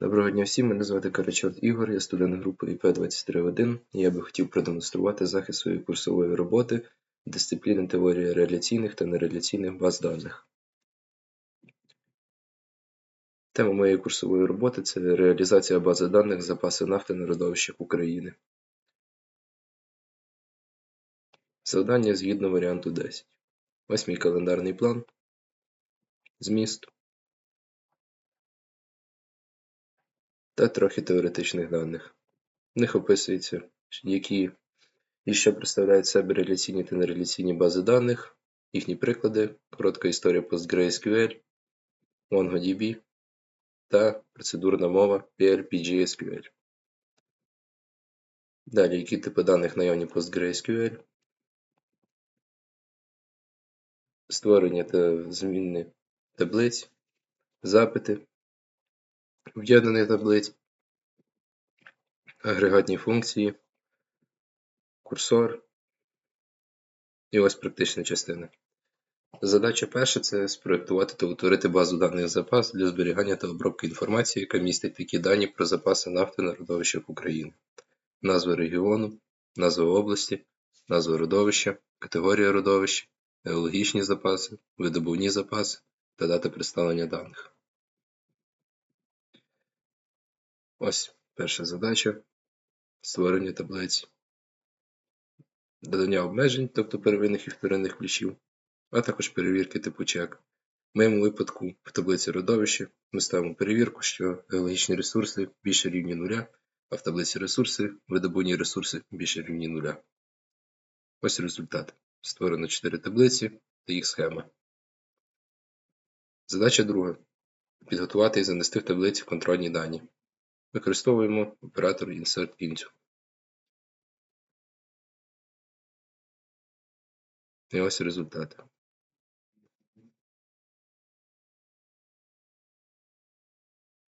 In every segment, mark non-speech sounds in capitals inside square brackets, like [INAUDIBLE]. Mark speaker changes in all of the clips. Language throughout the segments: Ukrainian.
Speaker 1: Доброго дня всім, мене звати Карачорт Ігор, я студент групи ІП-23.1 і я би хотів продемонструвати захист своєї курсової роботи дисципліни теорії реляційних та нереляційних баз даних. Тема моєї курсової роботи це реалізація бази даних запаси нафти на родовищах України. Завдання згідно варіанту 10. Ось календарний план. Зміст. Та трохи теоретичних даних. В них описується, які і що представляють себе реляційні та нереляційні бази даних, їхні приклади, коротка історія PostgreSQL, MongoDB та процедурна мова PLPGSQL. Далі, які типи даних наявні PostgreSQL, створення та зміни таблиць, запити, об'єднаних таблиць, агрегатні функції, курсор і ось практична частина. Задача перша це спроектувати та утворити базу даних запас для зберігання та обробки інформації, яка містить такі дані про запаси нафти на родовищах України, назва регіону, назва області, назва родовища, категорія родовища, геологічні запаси, видобувні запаси та дата представлення даних. Ось перша задача створення таблиці, додання обмежень, тобто первинних і вторинних ключів, а також перевірки типу чек. В моєму випадку в таблиці родовища ми ставимо перевірку, що геологічні ресурси більше рівні нуля, а в таблиці ресурси видобувні ресурси більше рівні нуля. Ось результат. Створено 4 таблиці та їх схема. Задача друга. Підготувати і занести в таблиці контрольні дані. Використовуємо оператор Insert Into. І ось результат.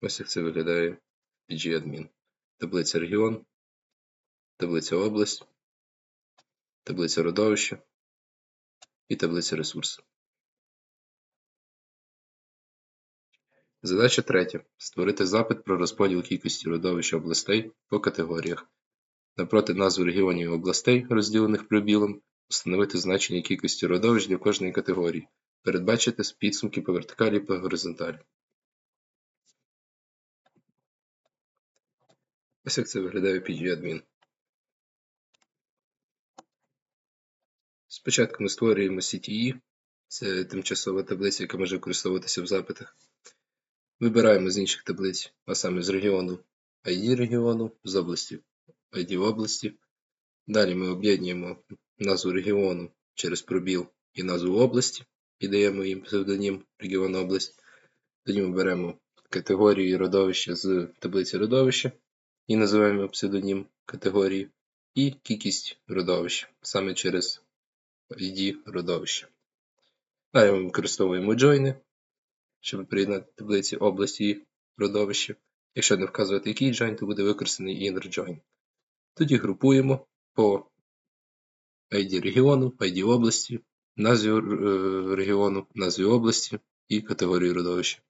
Speaker 1: Ось як це виглядає PG-адмін. Таблиця регіон, таблиця область, таблиця родовища і таблиця ресурсу. Задача третя. Створити запит про розподіл кількості родовищ областей по категоріях. Напроти назв регіонів і областей, розділених пробілом, встановити значення кількості родовищ для кожної категорії, передбачити підсумки по вертикалі і по горизонталі. Ось як це виглядає PG-адмін. Спочатку ми створюємо CTE, це тимчасова таблиця, яка може використовуватися в запитах. Вибираємо з інших таблиць, а саме з регіону ID регіону, з області ID області. Далі ми об'єднуємо назву регіону через пробіл і назву області і даємо їм псевдонім регіон область. Тоді ми беремо категорії родовища з таблиці родовища і називаємо псевдонім категорії, і кількість родовищ саме через ID родовища. Далі ми використовуємо джойни, щоб приєднати таблиці області і родовища. Якщо не вказувати який join, то буде використаний inner join. Тоді групуємо по ID регіону, ID області, назві е, регіону, назві області і категорії родовища.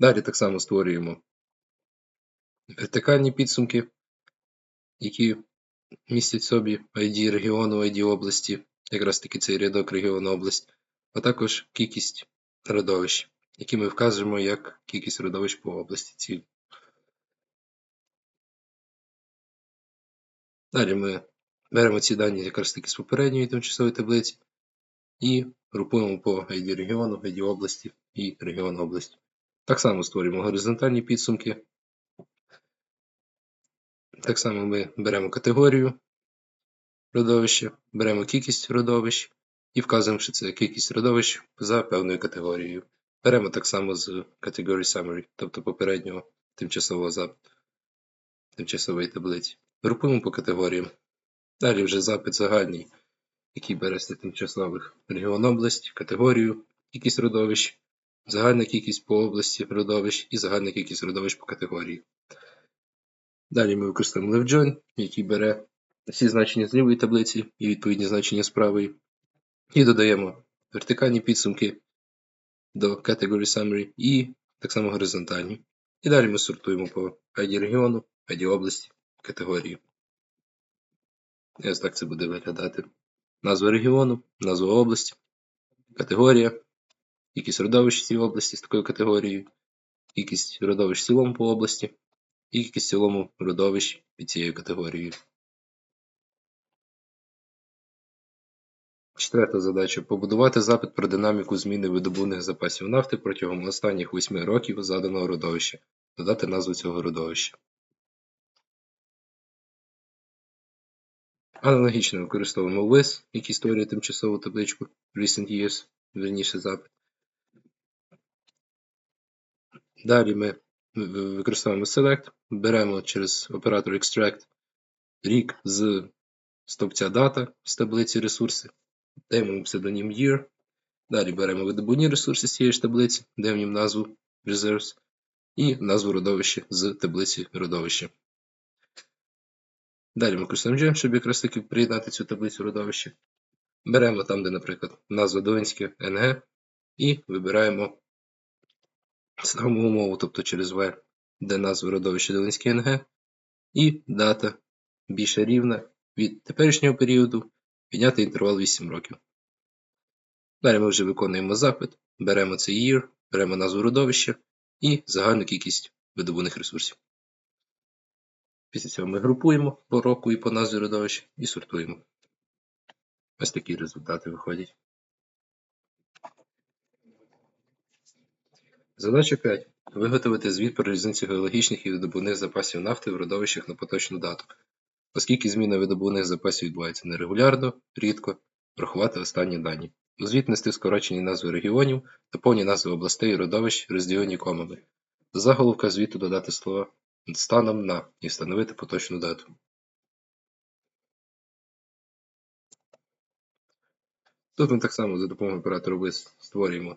Speaker 1: Далі так само створюємо вертикальні підсумки, які містять собі ID регіону, ID області, якраз таки цей рядок регіону область, а також кількість родовищ, які ми вказуємо як кількість родовищ по області ціль. Далі ми беремо ці дані якраз таки з попередньої тимчасової таблиці і групуємо по ID регіону, ID області і регіон області. Так само створюємо горизонтальні підсумки. Так само ми беремо категорію родовища, беремо кількість родовищ і вказуємо, що це кількість родовищ за певною категорією. Беремо так само з Category Summary, тобто попереднього тимчасового запиту, тимчасової таблиці. Групуємо по категоріям. Далі вже запит загальний, який бере з тимчасових регіон область, категорію, кількість родовищ, загальна кількість по області родовищ і загальна кількість родовищ по категорії. Далі ми використовуємо LeftJoin, який бере всі значення з лівої таблиці і відповідні значення з правої. І додаємо вертикальні підсумки до Category Summary і так само горизонтальні. І далі ми сортуємо по ID регіону, ID області, категорії. І ось так це буде виглядати. Назва регіону, назва області, категорія, кількість родовищ цій області з такою категорією, кількість родовищ в цілому по області і кількість в цілому родовищ під цією категорією. Четверта задача побудувати запит про динаміку зміни видобувних запасів нафти протягом останніх 8 років заданого родовища. Додати назву цього родовища. Аналогічно використовуємо WIS, який створює тимчасову табличку Recent Years, верніше запит. Далі ми використовуємо Select, беремо через оператор Extract рік з стовпця Data з таблиці ресурси, даємо псевдонім Year. Далі беремо видобувні ресурси з цієї ж таблиці, даємо їм назву Reserves і назву родовища з таблиці родовища. Далі ми Gem, щоб якраз таки приєднати цю таблицю родовища. Беремо там, де, наприклад, назва Долинське NG, і вибираємо саму умову, тобто через V, де назва родовища Долинське НГ, і дата більше рівна від теперішнього періоду підняти інтервал 8 років. Далі ми вже виконуємо запит, беремо цей year, беремо назву родовища і загальну кількість видобуваних ресурсів. Після цього ми групуємо по року і по назві родовища і сортуємо. Ось такі результати виходять. Задача 5. Виготовити звіт про різницю геологічних і видобувних запасів нафти в родовищах на поточну дату. Оскільки зміна видобувних запасів відбувається нерегулярно, рідко, врахувати останні дані. У звіт нести скорочені назви регіонів та повні назви областей і родовищ, розділені комами. До заголовка звіту додати слова станом на і встановити поточну дату. Тут ми так само за допомогою оператора WIS створюємо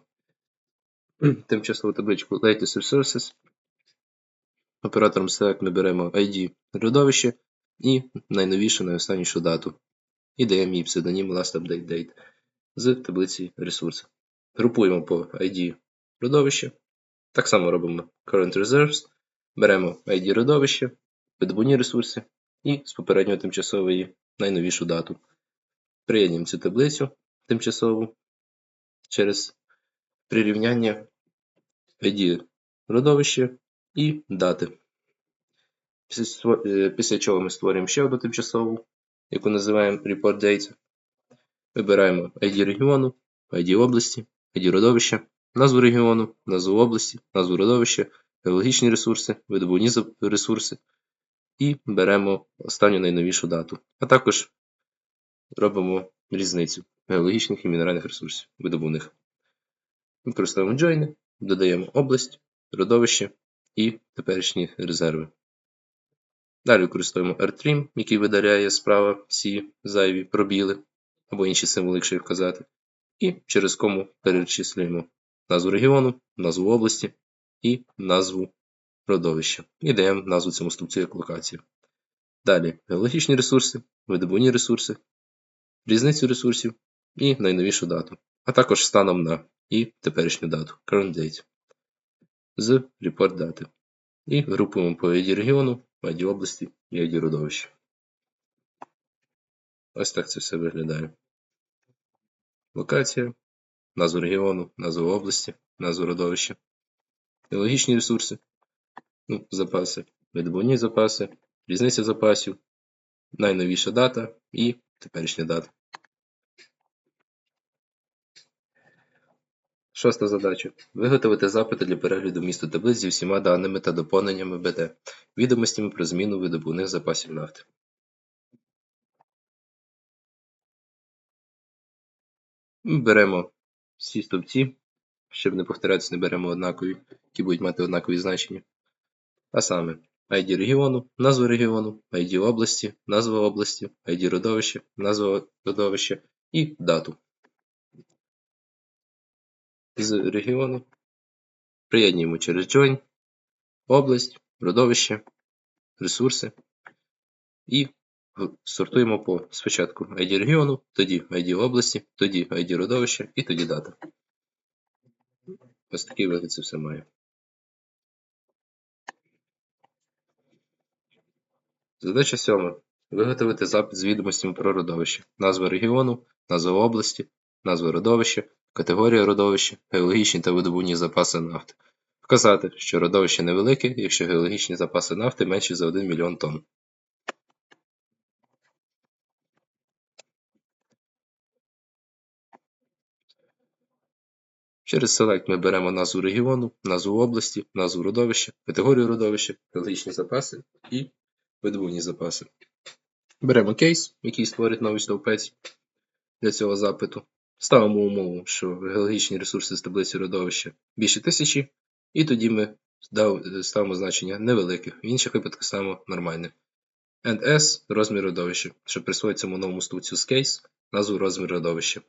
Speaker 1: [CLEARS THROAT] тимчасову табличку Latest Resources. Оператором Select ми беремо ID родовище і найновішу найостаннішу дату. І даємо їй псевдонім Last Update Date з таблиці ресурси. Групуємо по ID родовища. Так само робимо Current Reserves. Беремо ID родовище, видобувні ресурси і з попередньої тимчасової найновішу дату. Приєднуємо цю таблицю тимчасову через прирівняння ID родовища і дати. Після, е, чого ми створюємо ще одну тимчасову, яку називаємо Report Data. Вибираємо ID регіону, ID області, ID родовища, назву регіону, назву області, назву родовища, геологічні ресурси, видобувні ресурси і беремо останню найновішу дату. А також робимо різницю геологічних і мінеральних ресурсів видобувних. Використовуємо join, додаємо область, родовище і теперішні резерви. Далі використовуємо AirTrim, який видаляє справа всі зайві пробіли або інші символи, якщо їх вказати. І через кому перечислюємо назву регіону, назву області і назву родовища. І даємо назву цьому стовпцю як локацію. Далі геологічні ресурси, видобувні ресурси, різницю ресурсів і найновішу дату, а також станом на і теперішню дату current date з report дати. І групуємо по ID регіону, ID області і ID родовища. Ось так це все виглядає. Локація, назва регіону, назва області, назва родовища, біологічні ресурси, ну, запаси, видобувні запаси, різниця запасів, найновіша дата і теперішня дата. Шоста задача. Виготовити запити для перегляду місту таблиць зі всіма даними та доповненнями БД, відомостями про зміну видобувних запасів нафти. Беремо всі стовпці, щоб не повторятися, не беремо однакові, які будуть мати однакові значення. А саме ID регіону, назва регіону, ID області, назва області, ID родовища, назва родовища і дату з регіону, приєднуємо через Join, область, родовище, ресурси і сортуємо по спочатку ID регіону, тоді ID області, тоді ID родовища і тоді дата. Ось такий вигляд це все має. Задача 7. Виготовити запит з відомостями про родовище, назва регіону, назва області, назва родовища, категорія родовища, геологічні та видобувні запаси нафти. Вказати, що родовище невелике, якщо геологічні запаси нафти менші за 1 мільйон тонн. Через Select ми беремо назву регіону, назву області, назву родовища, категорію родовища, геологічні запаси і видобувні запаси. Беремо кейс, який створить новий стовпець для цього запиту. Ставимо умову, що геологічні ресурси з таблиці родовища більше тисячі, і тоді ми ставимо значення невелике, в інших випадках ставимо нормальне. And S – розмір родовища, що присвоїть цьому новому стовпцю з кейс назву розмір родовища.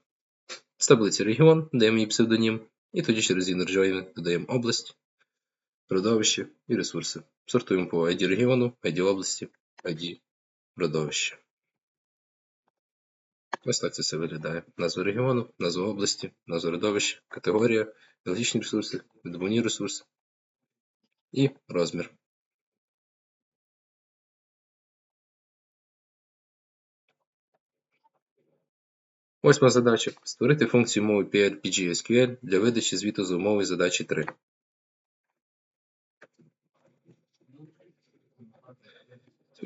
Speaker 1: З таблиці регіон даємо їй псевдонім, і тоді через inner join додаємо область, родовище і ресурси. Сортуємо по ID регіону, ID області, ID родовища. Ось так це все виглядає. Назва регіону, назва області, назва родовища, категорія, геологічні ресурси, видобувні ресурси і розмір. Восьма задача. Створити функцію мови PLPG SQL для видачі звіту за умови задачі 3.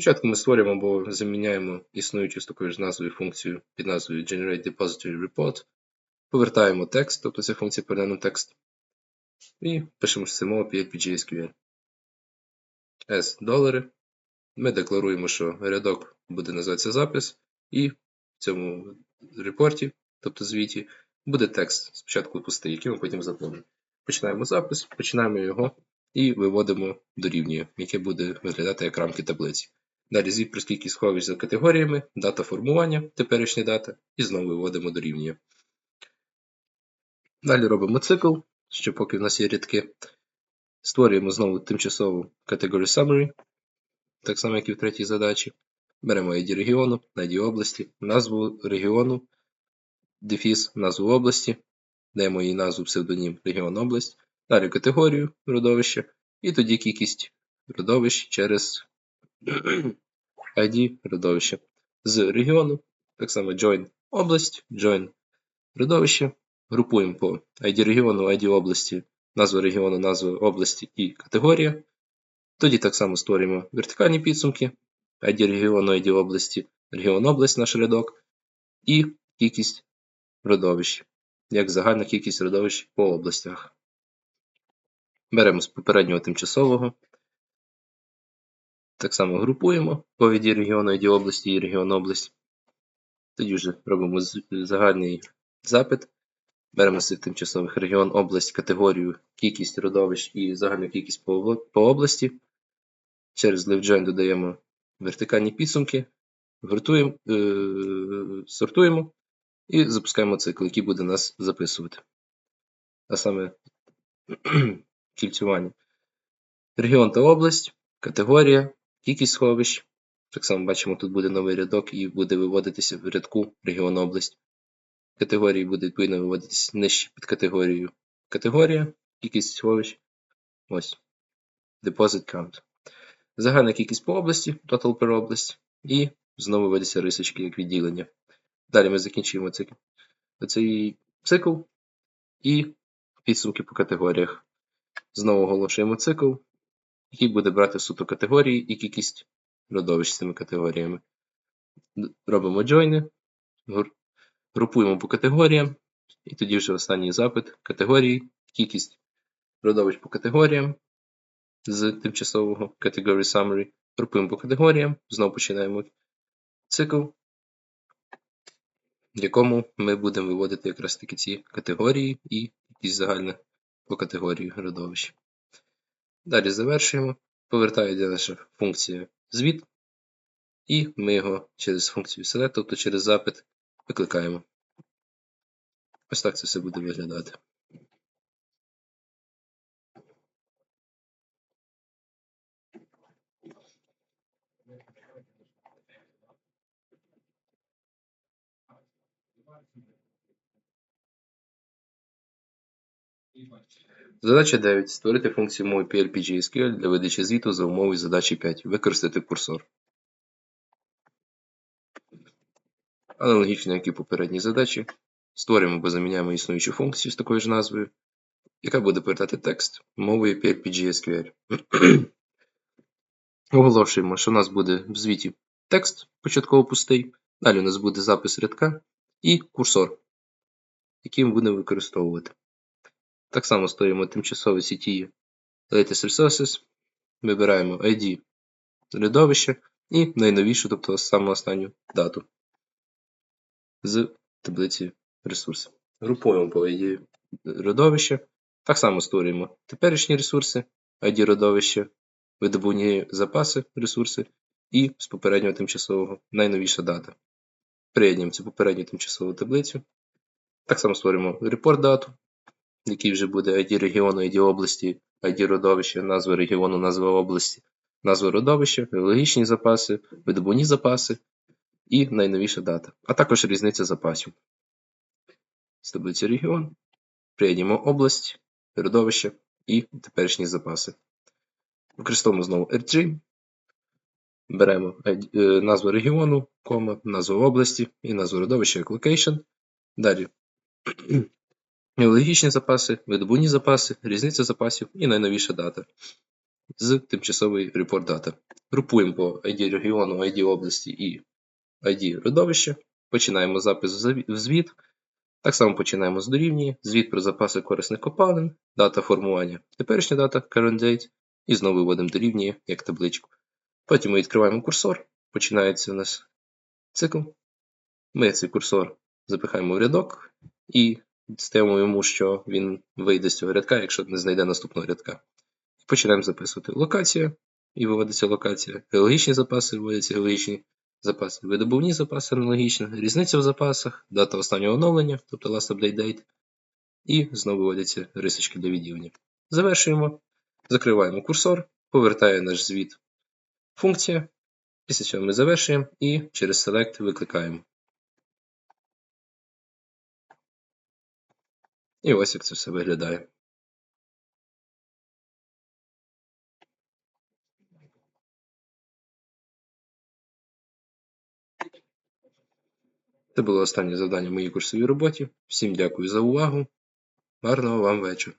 Speaker 1: Спочатку ми створюємо або заміняємо існуючу з такою ж назвою функцію під назвою Generate Depository Report, повертаємо текст, тобто це функція передану текст, і пишемо, що це мова PLPG S долари. Ми декларуємо, що рядок буде називатися запис, і в цьому репорті, тобто звіті, буде текст спочатку пустий, який ми потім заповнимо. Починаємо запис, починаємо його і виводимо дорівнює, яке буде виглядати як рамки таблиці. Далі про скільки сховищ за категоріями, дата формування, теперішня дата, і знову виводимо дорівнює. Далі робимо цикл, що поки в нас є рядки. Створюємо знову тимчасову Category Summary, так само, як і в третій задачі. Беремо ID регіону, ID області, назву регіону, дефіс, назву області, даємо їй назву псевдонім регіон область, далі категорію родовища, і тоді кількість родовищ через ID родовища. З регіону, так само join область, join родовище. Групуємо по ID регіону, ID області, назва регіону, назва області і категорія. Тоді так само створюємо вертикальні підсумки, ID регіону, ID області, регіон область наш рядок, і кількість родовищ, як загальна кількість родовищ по областях. Беремо з попереднього тимчасового. Так само групуємо по ID регіону, ID області і регіон область. Тоді вже робимо загальний запит. Беремо з тимчасових регіон, область, категорію, кількість родовищ і загальну кількість по, по області. Через LiveJoin додаємо вертикальні підсумки, гуртуємо, е, сортуємо і запускаємо цикл, який буде нас записувати. А саме [CLEARS THROAT] кільцювання. Регіон та область, категорія, кількість сховищ. Так само бачимо, тут буде новий рядок і буде виводитися в рядку регіон область. Категорії буде відповідно виводитися нижче під категорією. Категорія, кількість сховищ. Ось. Deposit count. Загальна кількість по області, total per область. І знову вводяться рисочки як відділення. Далі ми закінчуємо цей, цей цикл і підсумки по категоріях. Знову оголошуємо цикл, який буде брати суто категорії і кількість родовищ з цими категоріями. Робимо джойни, групуємо по категоріям, і тоді вже останній запит категорії, кількість родовищ по категоріям з тимчасового Category Summary. Групуємо по категоріям, знову починаємо цикл, в якому ми будемо виводити якраз таки ці категорії і якісь загальне по категорії родовищ. Далі завершуємо. Повертається наша функція звіт, і ми його через функцію select, тобто через запит, викликаємо. Ось так це все буде виглядати. Задача 9. Створити функцію мови PLPGSQL для видачі звіту за умови задачі 5. Використати курсор. Аналогічно, як і попередні задачі. Створюємо або заміняємо існуючу функцію з такою ж назвою, яка буде повертати текст мовою PLPGSQL. [CLEARS THROAT] Оголошуємо, що у нас буде в звіті текст початково пустий. Далі у нас буде запис рядка і курсор, який ми будемо використовувати. Так само створюємо тимчасове CTE Latest Resources, вибираємо ID рядовища і найновішу, тобто саму останню дату з таблиці ресурсів. Групуємо по ID родовища. Так само створюємо теперішні ресурси, ID родовища, видобувні запаси ресурси і з попереднього тимчасового найновіша дата. Приєднуємо цю попередню тимчасову таблицю. Так само створюємо репорт дату, який вже буде ID регіону, ID області, ID родовища, назва регіону, назва області, назва родовища, геологічні запаси, видобувні запаси і найновіша дата, а також різниця запасів. З таблиці регіон приєднуємо область, родовище і теперішні запаси. Використовуємо знову RG, беремо е, назву регіону, кома, назву області і назву родовища як location. Далі геологічні запаси, видобувні запаси, різниця запасів і найновіша дата з тимчасової report data. Групуємо по ID регіону, ID області і ID родовища. Починаємо запис в звіт. Так само починаємо з дорівнює, звіт про запаси корисних копалин, дата формування, теперішня дата current date, і знову виводимо дорівнює як табличку. Потім ми відкриваємо курсор, починається у нас цикл. Ми цей курсор запихаємо в рядок і стаємо йому, що він вийде з цього рядка, якщо не знайде наступного рядка. Починаємо записувати. Локація, і виводиться локація, геологічні запаси, виводяться геологічні запаси, видобувні запаси аналогічно, різниця в запасах, дата останнього оновлення, тобто last update date, і знову виводяться рисочки для відділення. Завершуємо, закриваємо курсор, повертає наш звіт. Функція, після чого ми завершуємо і через Select викликаємо. І ось як це все виглядає. Це було останнє завдання в моїй курсовій роботі. Всім дякую за увагу. Гарного вам вечора.